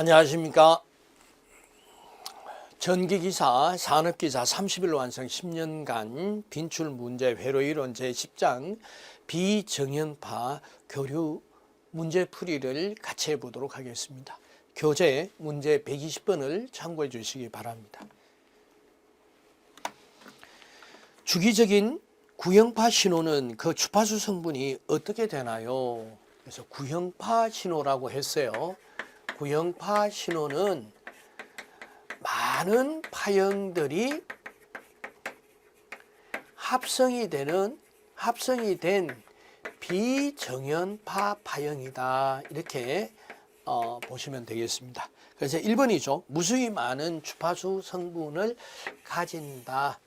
안녕하십니까. 전기기사, 산업기사 30일 완성 10년간 빈출 문제 회로 이론 제10장 비정연파 교류 문제풀이를 같이 해보도록 하겠습니다. 교재 문제 120번을 참고해 주시기 바랍니다. 주기적인 구형파 신호는 그 주파수 성분이 어떻게 되나요? 그래서 구형파 신호라고 했어요. 구형파 신호는 많은 파형들이 합성이 되는 합성이 된 비정연파 파형이다. 이렇게 어, 보시면 되겠습니다. 그래서 1번이죠. 무수히 많은 주파수 성분을 가진다.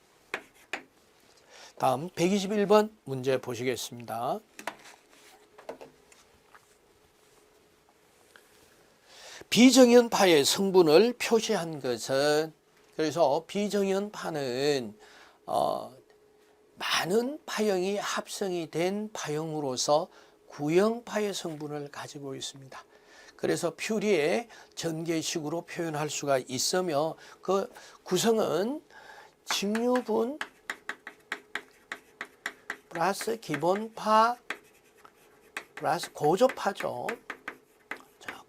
다음 121번 문제 보시겠습니다. 비정연파의 성분을 표시한 것은 그래서 비정연파는 어, 많은 파형이 합성이 된 파형으로서 구형파의 성분을 가지고 있습니다. 그래서 퓨리의 전개식으로 표현할 수가 있으며 그 구성은 직류분 플러스 기본파 플러스 고조파죠.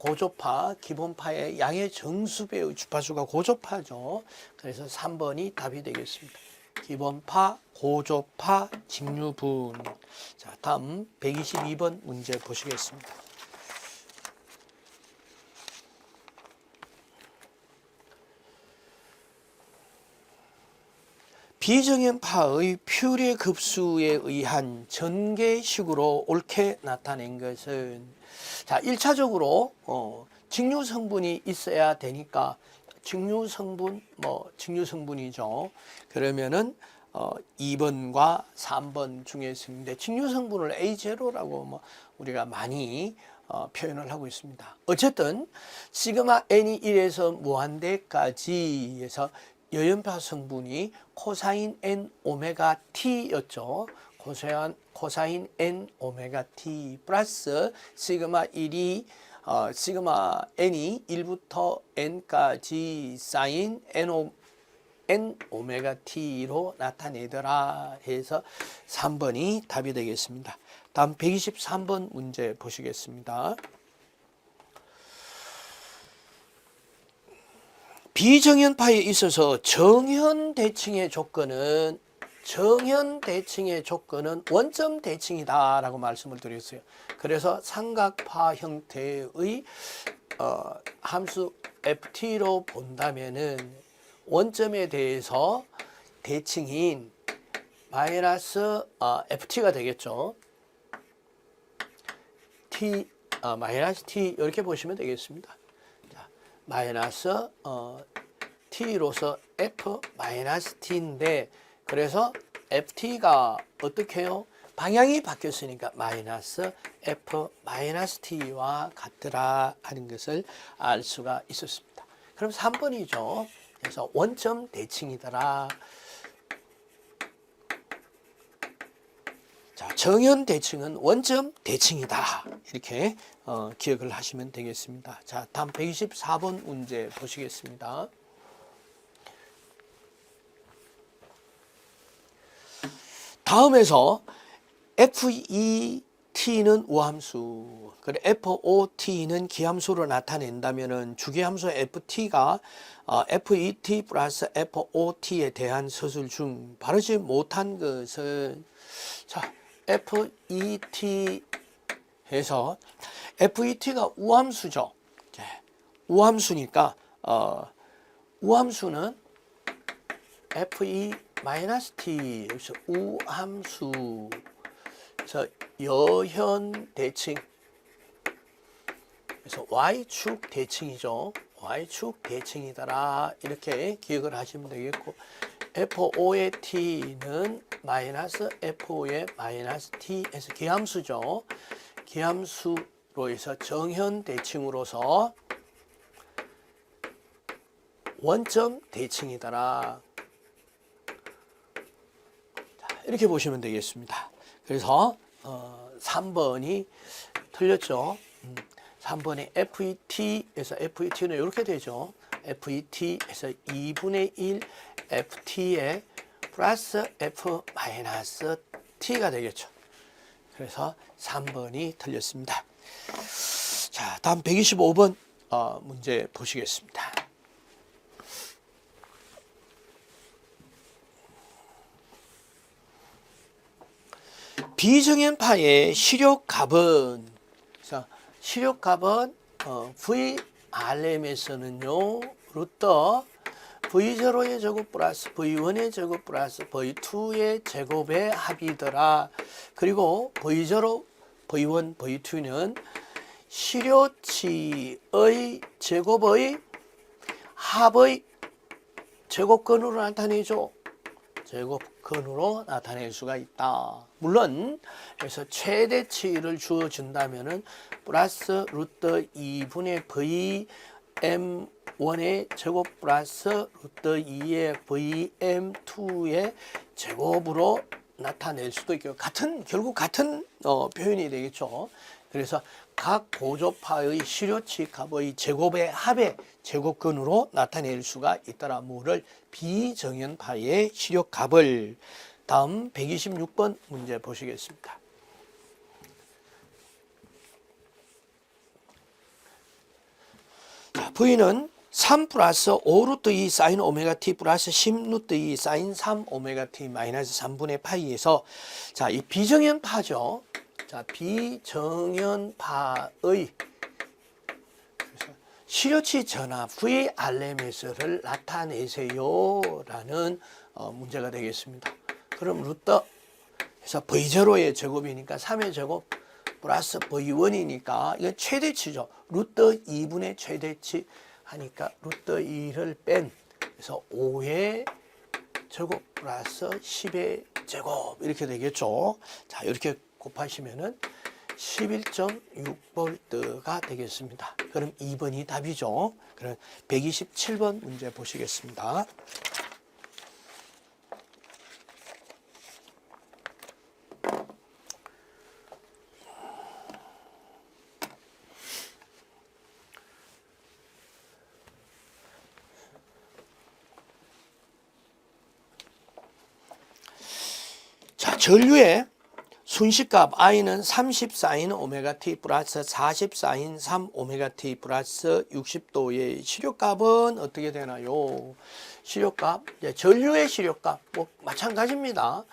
자, 고조파, 기본파의 양의 정수배의 주파수가 고조파죠. 그래서 3번이 답이 되겠습니다. 기본파, 고조파, 직류분. 자, 다음 122번 문제 보시겠습니다. 비정연파의 퓨리의 급수에 의한 전개식으로 옳게 나타낸 것은 자, 1차적으로 어, 직류 성분이 있어야 되니까 직류 성분 뭐 직류 성분이죠. 그러면은 어, 2번과 3번 중에 있는데 직류 성분을 A0라고 뭐 우리가 많이 어, 표현을 하고 있습니다. 어쨌든 시그마 n이 1에서 무한대까지 해서 여연파 성분이 코사인 n 오메가 t였죠. 코사인, 코사인 n 오메가 t 플러스 시그마 1이 어, 시그마 n이 1부터 n까지 사인 n, 오, n 오메가 t로 나타내더라 해서 3번이 답이 되겠습니다. 다음 123번 문제 보시겠습니다. 비정연파에 있어서 정현 대칭의 조건은 정현 대칭의 조건은 원점 대칭이다 라고 말씀을 드렸어요. 그래서 삼각파 형태의 어, 함수 ft로 본다면은 원점에 대해서 대칭인 마이너스 어, ft가 되겠죠. t 어, 마이너스 t 이렇게 보시면 되겠습니다. 마이너스 어, t로서 f 마이너스 t인데 그래서 ft가 어떻게 해요? 방향이 바뀌었으니까 마이너스 f 마이너스 t와 같더라 하는 것을 알 수가 있었습니다. 그럼 3번이죠. 그래서 원점 대칭이더라. 자, 정연 대칭은 원점 대칭이다. 이렇게 어, 기억을 하시면 되겠습니다. 자, 다음 124번 문제 보시겠습니다. 다음에서 FET는 우함수, 그래 FOT는 기함수로 나타낸다면은 주기함수 FT가 어, FET 플러스 FOT에 대한 서술 중 바르지 못한 것은 자 FET 해서 FET가 우함수죠. 네. 우함수니까 어, 우함수는 FE 마이너스 T 여기서 우함수 저 여현 대칭 그래서 y축 대칭이죠. y축 대칭이더라 이렇게 기억을 하시면 되겠고 FO의 T는 마이너스 FO의 마이너스 T에서 기함수죠. 기함수로 해서 정현 대칭으로서 원점 대칭이더라. 이렇게 보시면 되겠습니다. 그래서 어, 3번이 틀렸죠. 음, 3번에 FET에서 FET는 이렇게 되죠. FET에서 2분의 1 FT에 플러스 F 마이너스 T가 되겠죠. 그래서 3번이 틀렸습니다. 자, 다음 125번 어, 문제 보시겠습니다. 비정연파의 시력값은 시력값은 어, VRM에서는요 루터 V0의 제곱 플러스 V1의 제곱 플러스 V2의 제곱의 합이더라. 그리고 V0, V1, V2는 시료치의 제곱의 합의 제곱근으로 나타내죠. 제곱근으로 나타낼 수가 있다. 물론 여기서 최대치를 주어준다면 은 플러스 루트 2분의 V M1의 제곱 플러스 루트 2의 VM2의 제곱으로 나타낼 수도 있고 같은 결국 같은 어, 표현이 되겠죠. 그래서 각 고조파의 시료치 값의 제곱의 합의 제곱근으로 나타낼 수가 있더라. 뭐를 비정연파의 시료 값을 다음 126번 문제 보시겠습니다. 자, V는 3 플러스 5 루트 2 사인 오메가 t 플러스 10 루트 2 사인 3 오메가 t 마이너스 3분의 파이에서 자, 이 비정연파죠. 자, 비정연파의 시료치 전압 VRMS를 나타내세요 라는 어, 문제가 되겠습니다. 그럼 루터 그래서 V0의 제곱이니까 3의 제곱 플러스 V1이니까 이건 최대치죠. 루터 2분의 최대치 하니까 루터 2를 뺀 그래서 5의 제곱 플러스 10의 제곱 이렇게 되겠죠. 자 이렇게 곱하시면은 11.6V가 되겠습니다. 그럼 2번이 답이죠. 그럼 127번 문제 보시겠습니다. 자, 전류의 순식값 i는 34인 오메가 t 플러스 44인 3 오메가 t 플러스 60도의 시료값은 어떻게 되나요? 시료값, 예, 전류의 시료값 뭐 마찬가지입니다.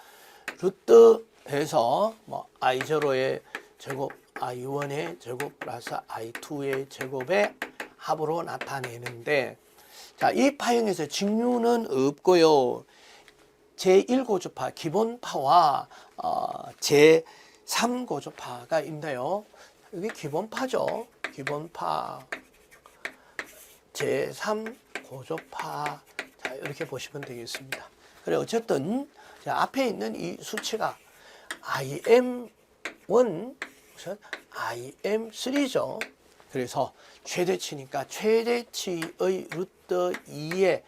루트에서 뭐 i0의 제곱, i1의 제곱 플러스 i2의 제곱의 합으로 나타내는데 자, 이 파형에서 직류는 없고요. 제1고주파 기본파와 어, 제3고주파가 있네요. 여기 기본파죠. 기본파 제3고주파 자, 이렇게 보시면 되겠습니다. 그래 어쨌든 자, 앞에 있는 이 수치가 IM1 우선 IM3죠. 그래서 최대치니까 최대치의 루트 2의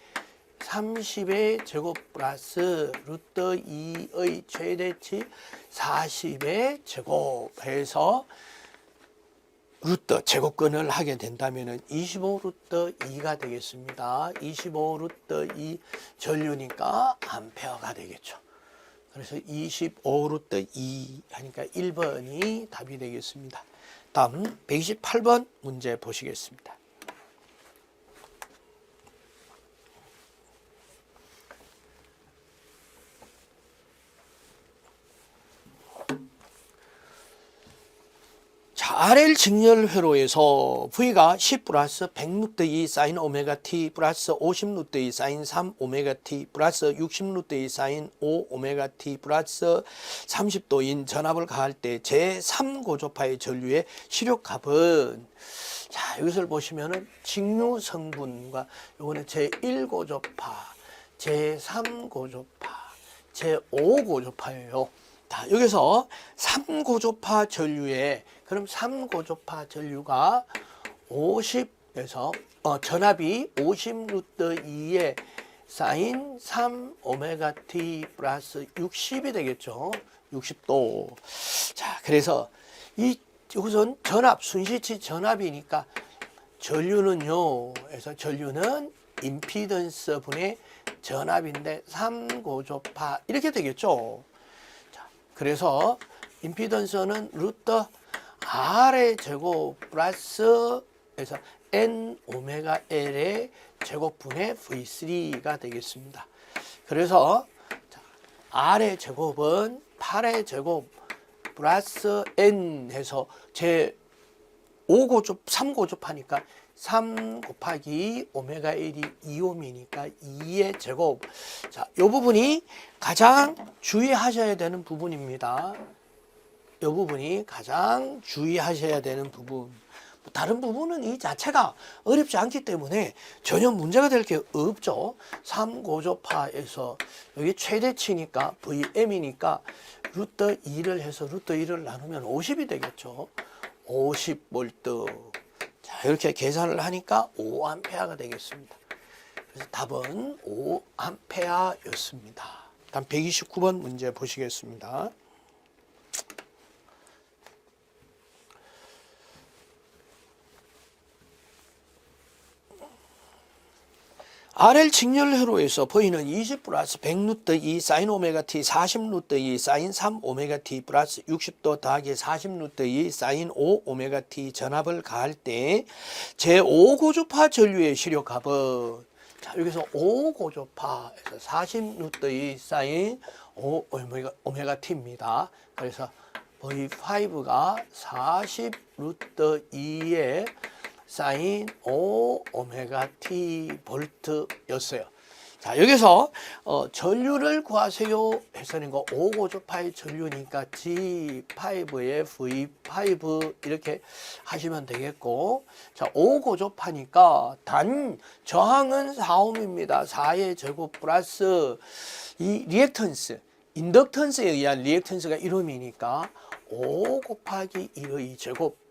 30의 제곱 플러스 루트 2의 최대치 40의 제곱 해서 루트 제곱근을 하게 된다면 25 루트 2가 되겠습니다. 25 루트 2 전류니까 암페어가 되겠죠. 그래서 25 루트 2 하니까 1번이 답이 되겠습니다. 다음 128번 문제 보시겠습니다. 자, RL 직렬 회로에서 V가 10 플러스 100 루트 2 사인 오메가 T 플러스 50 루트 2 사인 3 오메가 T 플러스 60 루트 2 사인 5 오메가 T 플러스 30도인 전압을 가할 때 제3고조파의 전류의 시력값은 자, 여기서 보시면은 직류 성분과 요거는 제1고조파, 제3고조파, 제5고조파예요. 자, 여기서 3고조파 전류에 그럼 3고조파 전류가 50에서 어, 전압이 50 루트 2에 사인 3 오메가 t 플러스 60이 되겠죠. 60도. 자, 그래서 이 우선 전압, 순시치 전압이니까 전류는요. 그래서 전류는 임피던스 분의 전압인데 3고조파 이렇게 되겠죠. 자, 그래서 임피던스는 루트 R의 제곱 플러스 에서 N 오메가 L의 제곱분의 V3가 되겠습니다. 그래서 자, R의 제곱은 8의 제곱 플러스 N 해서 제 5고조, 3고조 파니까 3 곱하기 오메가 1이 2옴이니까 2의 제곱. 자, 이 부분이 가장 주의하셔야 되는 부분입니다. 이 부분이 가장 주의하셔야 되는 부분. 다른 부분은 이 자체가 어렵지 않기 때문에 전혀 문제가 될 게 없죠. 3고조파에서 여기 최대치니까 VM이니까 루트 2를 해서 루트 2를 나누면 50이 되겠죠. 50V. 자, 이렇게 계산을 하니까 5A가 되겠습니다. 그래서 답은 5A였습니다. 다음 129번 문제 보시겠습니다. RL 직렬회로에서 보이는 20 플러스 100 루트 2 사인 오메가 t 40 루트 2 사인 3 오메가 t 플러스 60도 더하기 40 루트 2 사인 5 오메가 t 전압을 가할 때 제5고주파 전류의 시력값은 자 여기서 5고주파에서 40 루트 2 사인 5 오메가, 오메가 t입니다. 그래서 V5가 40 루트 2의 사인 5 오메가 t 볼트였어요. 자 여기서 어, 전류를 구하세요 해서는 거 5 고조파의 전류니까 G5의 V5 이렇게 하시면 되겠고 자 5 고조파니까 단 저항은 4옴입니다. 4의 제곱 플러스 이 리액턴스 인덕턴스에 의한 리액턴스가 1옴이니까 5 곱하기 1의 제곱 자,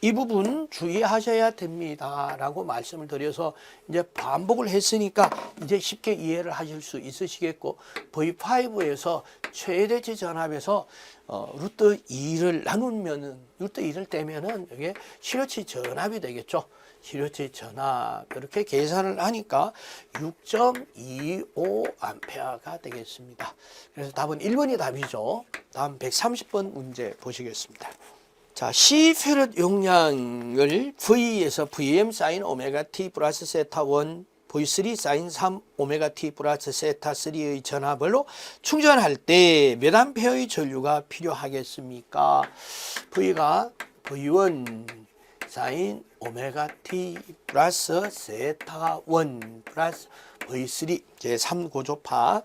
이 부분 주의하셔야 됩니다. 라고 말씀을 드려서 이제 반복을 했으니까 이제 쉽게 이해를 하실 수 있으시겠고 V5에서 최대치 전압에서 어, 루트 2를 나누면은 루트 2를 떼면은 이게 실효치 전압이 되겠죠. 실효치 전압 이렇게 계산을 하니까 6.25 암페어가 되겠습니다. 그래서 답은 1번이 답이죠. 다음 130번 문제 보시겠습니다. 자, C 페럿 용량을 V에서 VM 사인 오메가 T 플러스 세타 1 V3 사인 3 오메가 T 플러스 세타 3의 전압으로 충전할 때 몇 암페어의 전류가 필요하겠습니까? V가 V1 사인 오메가 T 플러스 세타 1 플러스 V3 제3고조파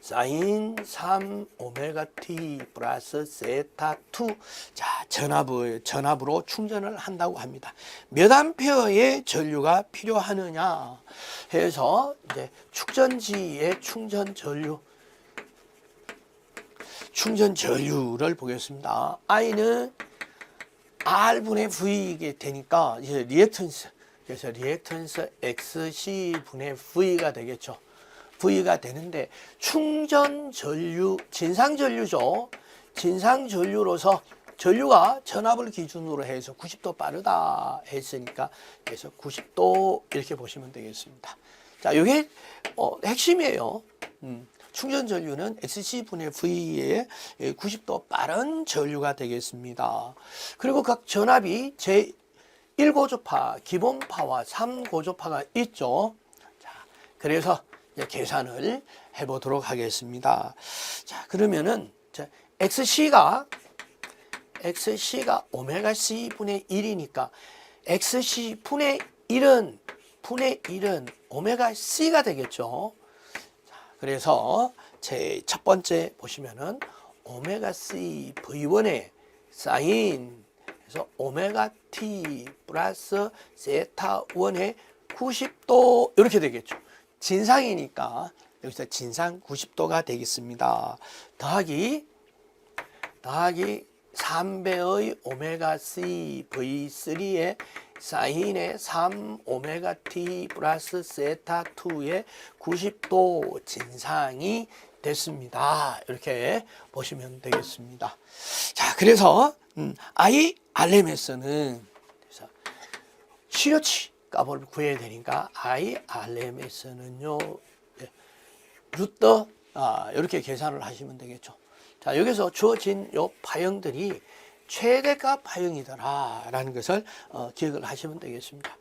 사인 3 오메가 t 플러스 세타 2. 자, 전압을 전압으로 충전을 한다고 합니다. 몇 암페어의 전류가 필요하느냐 해서 이제 축전지의 충전 전류 충전 전류를 보겠습니다. I는 R분의 V이게 되니까 이제 리액턴스 그래서 리액턴스 XC분의 V가 되겠죠. V가 되는데 충전 전류 진상 전류죠. 진상 전류로서 전류가 전압을 기준으로 해서 90도 빠르다 했으니까 그래서 90도 이렇게 보시면 되겠습니다. 자, 이게 어, 핵심이에요. 음, 충전 전류는 XC분의 V의 90도 빠른 전류가 되겠습니다. 그리고 각 전압이 제 1고조파, 기본파와 3고조파가 있죠. 자, 그래서 계산을 해보도록 하겠습니다. 자, 그러면은 자, XC가 XC가 오메가 C 분의 1이니까 XC 분의 1은 분의 1은 오메가 C가 되겠죠. 자, 그래서 제 첫 번째 보시면은 오메가 C V1의 사인 그래서 오메가 T 플러스 세타 1의 90도 이렇게 되겠죠. 진상이니까 여기서 진상 90도가 되겠습니다. 더하기 더하기 3배의 오메가 C V3의 사인의 3 오메가 T 플러스 세타 2의 90도 진상이 됐습니다. 이렇게 보시면 되겠습니다. 자, 그래서 음, IRMS는 그래서 시료치 값을 구해야 되니까 IRMS는요 예, 루터 아, 이렇게 계산을 하시면 되겠죠. 자 여기서 주어진 요 파형들이 최대값 파형이다라는 것을 어, 기억을 하시면 되겠습니다.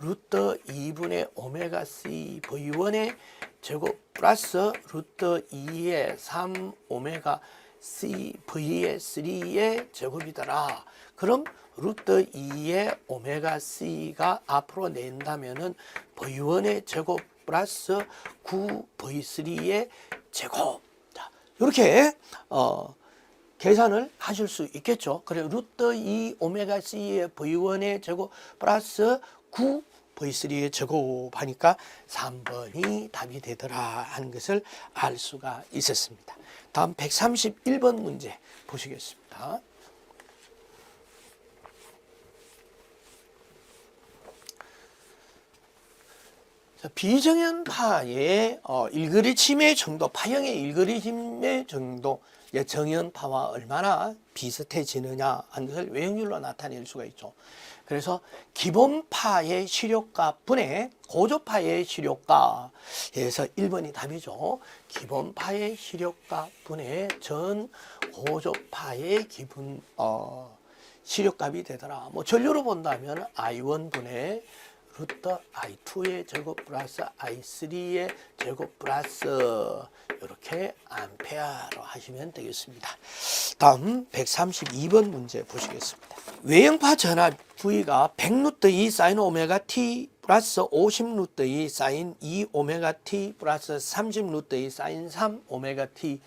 루터 2분의 오메가 C V1의 제곱 플러스 루터 2의 3 오메가 C V의 3의 제곱이더라. 그럼 루터 2의 오메가 C가 앞으로 낸다면은 V1의 제곱 플러스 9 V3의 제곱. 자, 이렇게 어 계산을 하실 수 있겠죠. 그래 루트 2 오메가 C의 V1의 제곱 플러스 9 V3의 제곱 하니까 3번이 답이 되더라 하는 것을 알 수가 있었습니다. 다음 131번 문제 보시겠습니다. 비정연파의 어, 일그리침의 정도, 파형의 일그리침의 정도, 예, 정연파와 얼마나 비슷해지느냐 하는 것을 외형률로 나타낼 수가 있죠. 그래서 기본파의 시력가 분의 고조파의 시력가에서 1번이 답이죠. 기본파의 시력가 분의 전 고조파의 기분 어, 시력값이 되더라. 뭐 전류로 본다면 I1 분의 루트 I2의 제곱 플러스 I3의 제곱 플러스 이렇게 암페어로 하시면 되겠습니다. 다음 132번 문제 보시겠습니다. 외형파 전압 V가 100루트 2 사인 오메가 T 플러스 50루트 2 사인 2 오메가 T 플러스 30루트 2 사인 3 오메가 T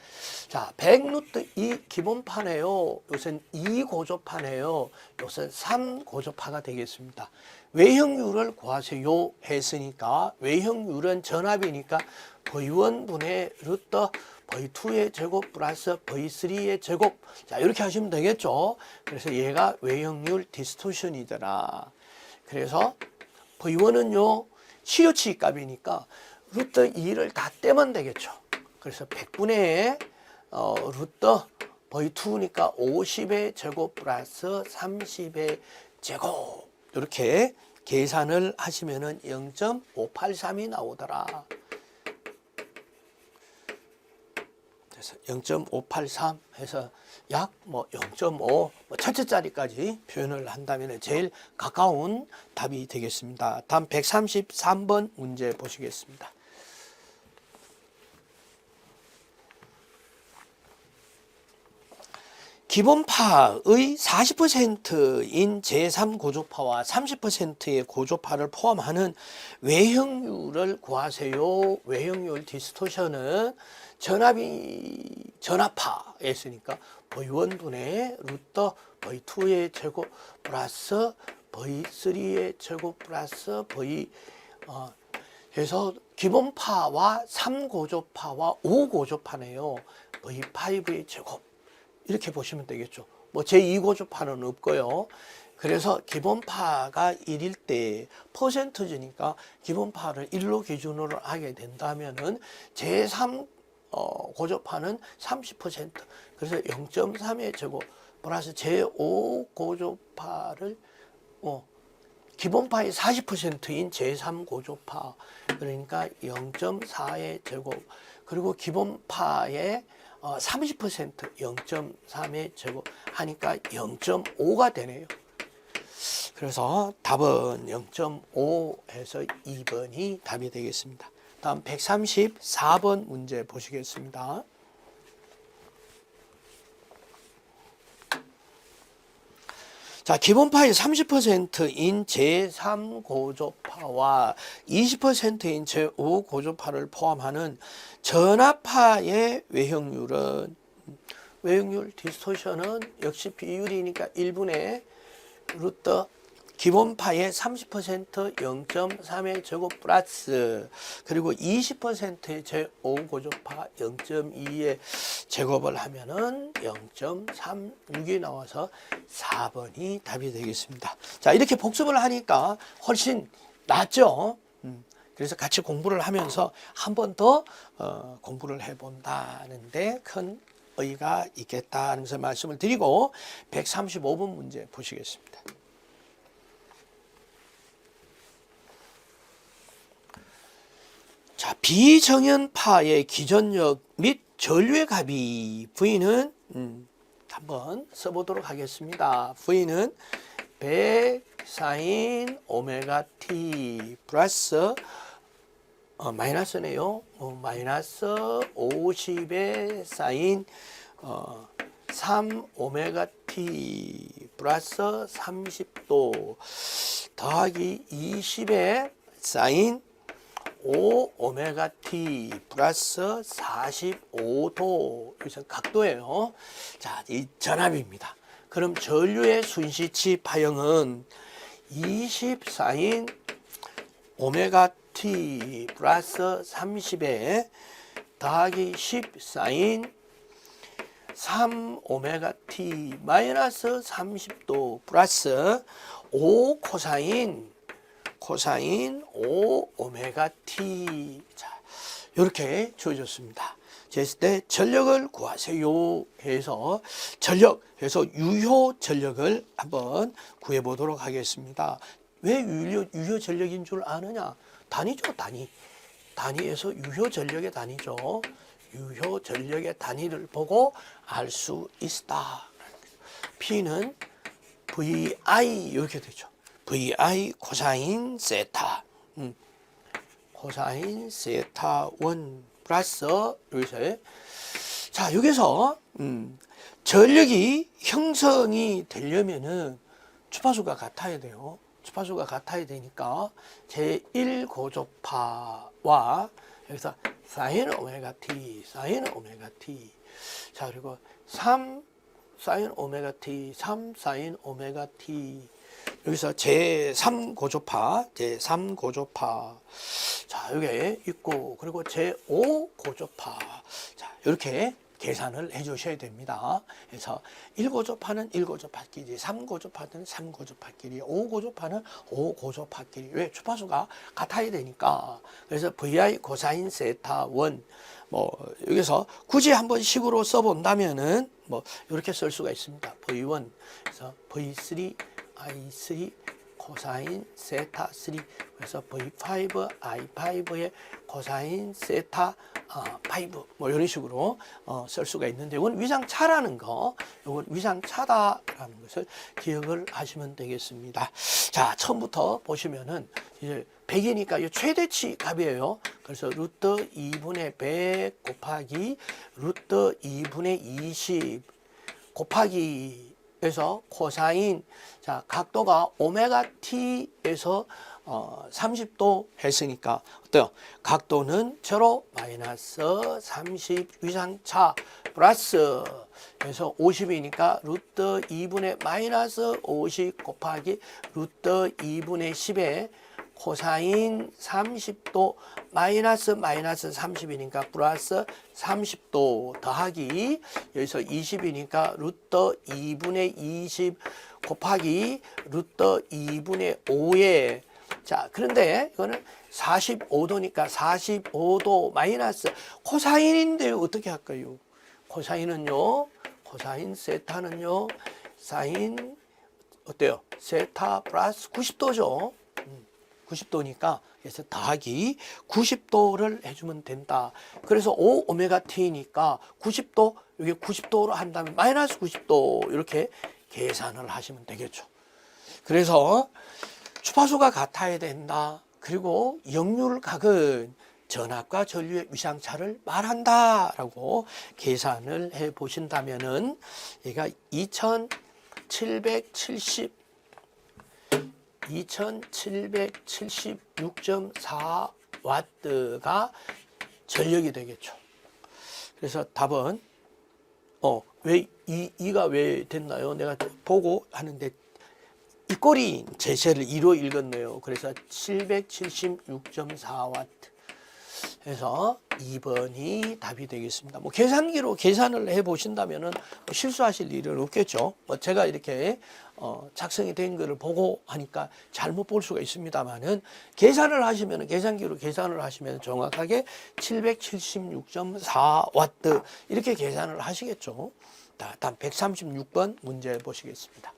자 100루트 2 기본파네요. 요새는 2 고조파네요. 요새 3 고조파가 되겠습니다. 외형률을 구하세요 했으니까 외형률은 전압이니까 V1 분의 루트 V2의 제곱 플러스 V3의 제곱 자 이렇게 하시면 되겠죠 그래서 얘가 외형률 디스토션이더라 그래서 V1은요 시료치 값이니까 루트 2를 다 떼면 되겠죠. 그래서 100분의 어, 루트 V2니까 50의 제곱 플러스 30의 제곱. 이렇게 계산을 하시면 은 0.583이 나오더라. 그래서 0.583 해서 약 뭐 0.5, 뭐 첫째 자리까지 표현을 한다면 제일 가까운 답이 되겠습니다. 다음 133번 문제 보시겠습니다. 기본파의 40%인 제3 고조파와 30%의 고조파를 포함하는 외형률을 구하세요. 외형률 디스토션은 전압이 전압파였으니까 V1분의 루터 V2의 제곱 플러스 V3의 제곱 플러스 V 어, 그래서 기본파와 3고조파와 5고조파네요. V5의 제곱 이렇게 보시면 되겠죠. 뭐 제2고조파는 없고요. 그래서 기본파가 1일 때 퍼센트지니까 기본파를 1로 기준으로 하게 된다면은 제3 어, 고조파는 30% 그래서 0.3의 제곱 플러스 제5 고조파를 어, 기본파의 40%인 제3 고조파 그러니까 0.4의 제곱 그리고 기본파의 어, 30% 0.3의 제곱 하니까 0.5가 되네요. 그래서 답은 0.5에서 2번이 답이 되겠습니다. 다음 134번 문제 보시겠습니다. 자, 기본파의 30%인 제3 고조파와 20%인 제5 고조파를 포함하는 전압파의 외형률은 외형률 디스토션은 역시 비율이니까 1분의 루트 기본파의 30% 0.3의 제곱 플러스 그리고 20%의 제5 고조파 0.2의 제곱을 하면은 0.36이 나와서 4번이 답이 되겠습니다. 자 이렇게 복습을 하니까 훨씬 낫죠. 음, 그래서 같이 공부를 하면서 한 번더 어, 공부를 해본다는데 큰 의의가 있겠다는 것을 말씀을 드리고 135번 문제 보시겠습니다. 자, 비정연파의 기전력 및 전류의 값이 V는 음, 한번 써보도록 하겠습니다. V는 100 사인 오메가 t 플러스 어, 마이너스네요. 어, 마이너스 50의 사인 어, 3 오메가 t 플러스 30도 더하기 20의 사인 5 오메가 t 플러스 45도 여기서 각도예요. 자, 이 전압입니다. 그럼 전류의 순시치 파형은 24인 오메가 t 플러스 30에 더하기 14인 3 오메가 t 마이너스 30도 플러스 5 코사인 코사인 5 오메가 t 자 이렇게 주어졌습니다. 했을 때 전력을 구하세요 해서 전력 해서 유효 전력을 한번 구해 보도록 하겠습니다. 왜 유효, 유효 전력인 줄 아느냐? 단위죠, 단위. 단위에서 유효 전력의 단위죠. 유효 전력의 단위를 보고 알 수 있다. P는 VI 이렇게 되죠. VI 코사인 세타. 음. 코사인 세타 1 플러스 여기서 자 여기서 음, 전력이 형성이 되려면은 주파수가 같아야 돼요. 주파수가 같아야 되니까 제1 고조파와 여기서 사인 오메가 t, 사인 오메가 t. 자 그리고 3 사인 오메가 t, 3 사인 오메가 t. 여기서 제3 고조파, 제3 고조파. 자, 여기 있고, 그리고 제5 고조파. 자, 이렇게 계산을 해 주셔야 됩니다. 그래서 1고조파는 1고조파끼리, 3고조파는 3고조파끼리, 5고조파는 5고조파끼리. 왜? 주파수가 같아야 되니까. 그래서 VI 고사인 세타 1. 뭐, 여기서 굳이 한번 식으로 써본다면은 뭐, 이렇게 쓸 수가 있습니다. V1. 그래서 V3, I3 코사인 세타 3 그래서 V5 I5의 코사인 세타 어, 5뭐 이런 식으로 어, 쓸 수가 있는데 이건 위상차라는 거 이건 위상차다라는 것을 기억을 하시면 되겠습니다. 자 처음부터 보시면은 이제 100이니까 이 최대치 값이에요. 그래서 루트 2분의 100 곱하기 루트 2분의 20 곱하기 그래서 코사인 자 각도가 오메가 t에서 어, 30도 했으니까 어때요? 각도는 제로 마이너스 30 위상차 플러스 그래서 50이니까 루트 2분의 마이너스 50 곱하기 루트 2분의 10에 코사인 30도 마이너스 마이너스 30이니까 플러스 30도 더하기 여기서 20이니까 루트 2분의 20 곱하기 루트 2분의 5에 자 그런데 이거는 45도니까 45도 마이너스 코사인인데 어떻게 할까요? 코사인은요 코사인 세타는요 사인 어때요? 세타 플러스 90도죠. 90도니까 그래서 더하기 90도를 해주면 된다. 그래서 5 오메가 t니까 90도 여기 90도로 한다면 마이너스 90도 이렇게 계산을 하시면 되겠죠. 그래서 주파수가 같아야 된다. 그리고 역률 각은 전압과 전류의 위상차를 말한다라고 계산을 해 보신다면은 얘가 2770 2776.4와트가 전력이 되겠죠. 그래서 답은 어, 왜 이, 이가 왜 됐나요? 내가 보고 하는데 이 꼴이 제시를 2로 읽었네요. 그래서 776.4와트. 그래서 2번이 답이 되겠습니다. 뭐 계산기로 계산을 해 보신다면은 뭐 실수하실 일은 없겠죠. 뭐 제가 이렇게 어 작성이 된 거를 보고 하니까 잘못 볼 수가 있습니다만은 계산을 하시면은 계산기로 계산을 하시면 정확하게 776.4 와트 이렇게 계산을 하시겠죠. 자, 다음 136번 문제 보시겠습니다.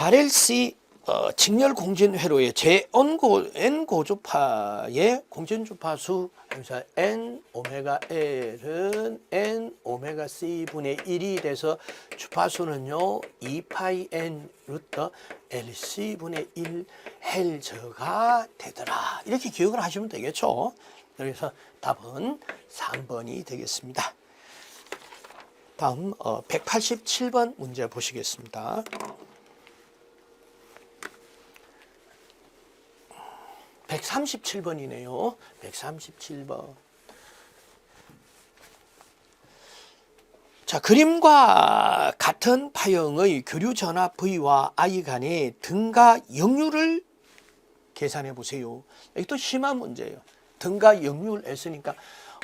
RLC 어, 직렬 공진 회로의 제 N고, N 고주파의 공진 주파수 그래서 N 오메가 L은 N 오메가 C 분의 1이 돼서 주파수는요 2파이 N 루터 LC 분의 1 헬저가 되더라 이렇게 기억을 하시면 되겠죠. 그래서 답은 3번이 되겠습니다. 다음 어, 187번 문제 보시겠습니다. 137번이네요. 137번. 자, 그림과 같은 파형의 교류 전압 V와 I 간의 등가 역률을 계산해 보세요. 또 심한 문제예요. 등가 역률 S니까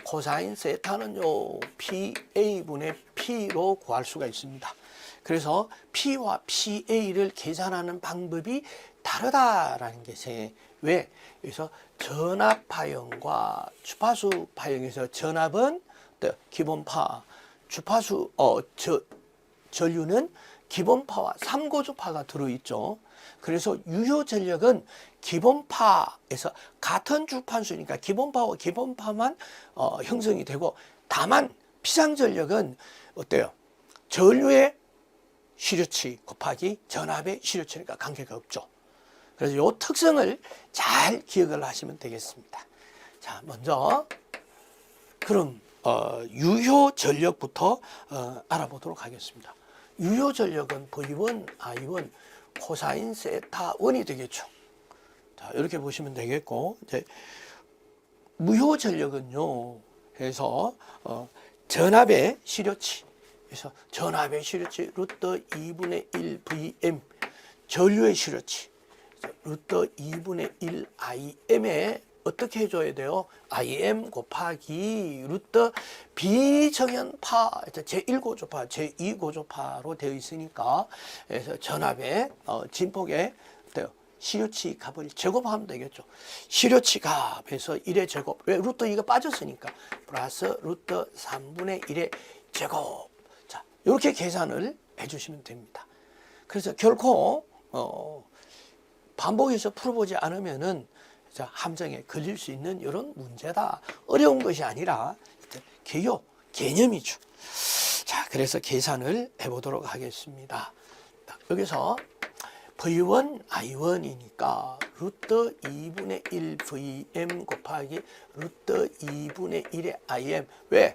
코사인 세타는요, PA분의 P로 구할 수가 있습니다. 그래서 P와 PA를 계산하는 방법이 다르다라는 것에 왜? 그래서 전압 파형과 주파수 파형에서 전압은 또 기본파, 주파수 어 저 전류는 기본파와 삼고주파가 들어있죠. 그래서 유효 전력은 기본파에서 같은 주파수니까 기본파와 기본파만 어, 형성이 되고 다만 피상 전력은 어때요? 전류의 시류치 곱하기 전압의 시류치니까 관계가 없죠. 그래서 이 특성을 잘 기억을 하시면 되겠습니다. 자, 먼저 그럼 어, 유효 전력부터 어, 알아보도록 하겠습니다. 유효 전력은 V1, I1, 코사인 세타 1이 되겠죠. 자, 이렇게 보시면 되겠고 이제 무효 전력은요. 해서 어, 전압의 시료치 그래서 전압의 시료치 루터 2분의 1 VM 전류의 시료치 루터 2분의 1 IM에 어떻게 해줘야 돼요? IM 곱하기 루터 비정연파 제1고조파, 제2고조파로 되어 있으니까 그래서 전압의 어, 진폭의? 시료치 값을 제곱하면 되겠죠. 시료치 값에서 1의 제곱. 왜? 루터 2가 빠졌으니까. 플러스 루터 3분의 1의 제곱. 자, 이렇게 계산을 해주시면 됩니다. 그래서 결코, 어, 반복해서 풀어보지 않으면은 자, 함정에 걸릴 수 있는 이런 문제다. 어려운 것이 아니라 개요, 개념이죠. 자, 그래서 계산을 해보도록 하겠습니다. 여기서 V1, I1이니까 루터 2분의 1 VM 곱하기 루터 2분의 1의 IM. 왜?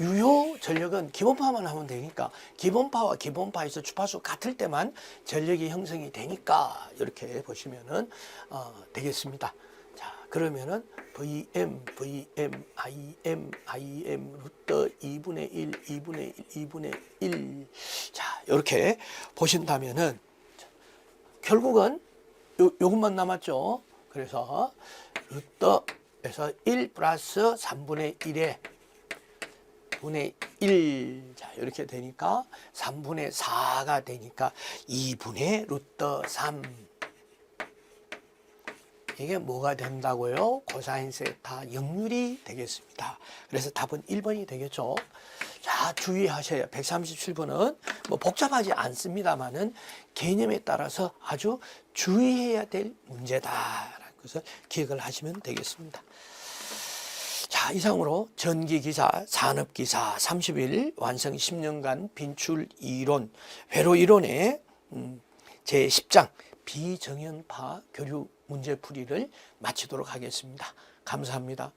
유효 전력은 기본파만 하면 되니까 기본파와 기본파에서 주파수 같을 때만 전력이 형성이 되니까 이렇게 보시면은 어, 되겠습니다. 자 그러면은 VM, VM, IM, IM 루터 2분의 1, 2분의 1, 2분의 1. 자 이렇게 보신다면은 결국은 요, 요것만 남았죠. 그래서 루터에서 1 플러스 3분의 1에 분의 1. 자, 이렇게 되니까 3분의 4가 되니까 2분의 루터 3. 이게 뭐가 된다고요? 코사인 세타 역률이 되겠습니다. 그래서 답은 1번이 되겠죠. 자, 주의하셔야 137번은 뭐 복잡하지 않습니다만은 개념에 따라서 아주 주의해야 될 문제다라는 것을 기억을 하시면 되겠습니다. 자, 이상으로 전기기사, 산업기사 30일 완성 10년간 빈출 이론, 회로 이론의 음, 제10장 비정연파 교류 문제풀이를 마치도록 하겠습니다. 감사합니다.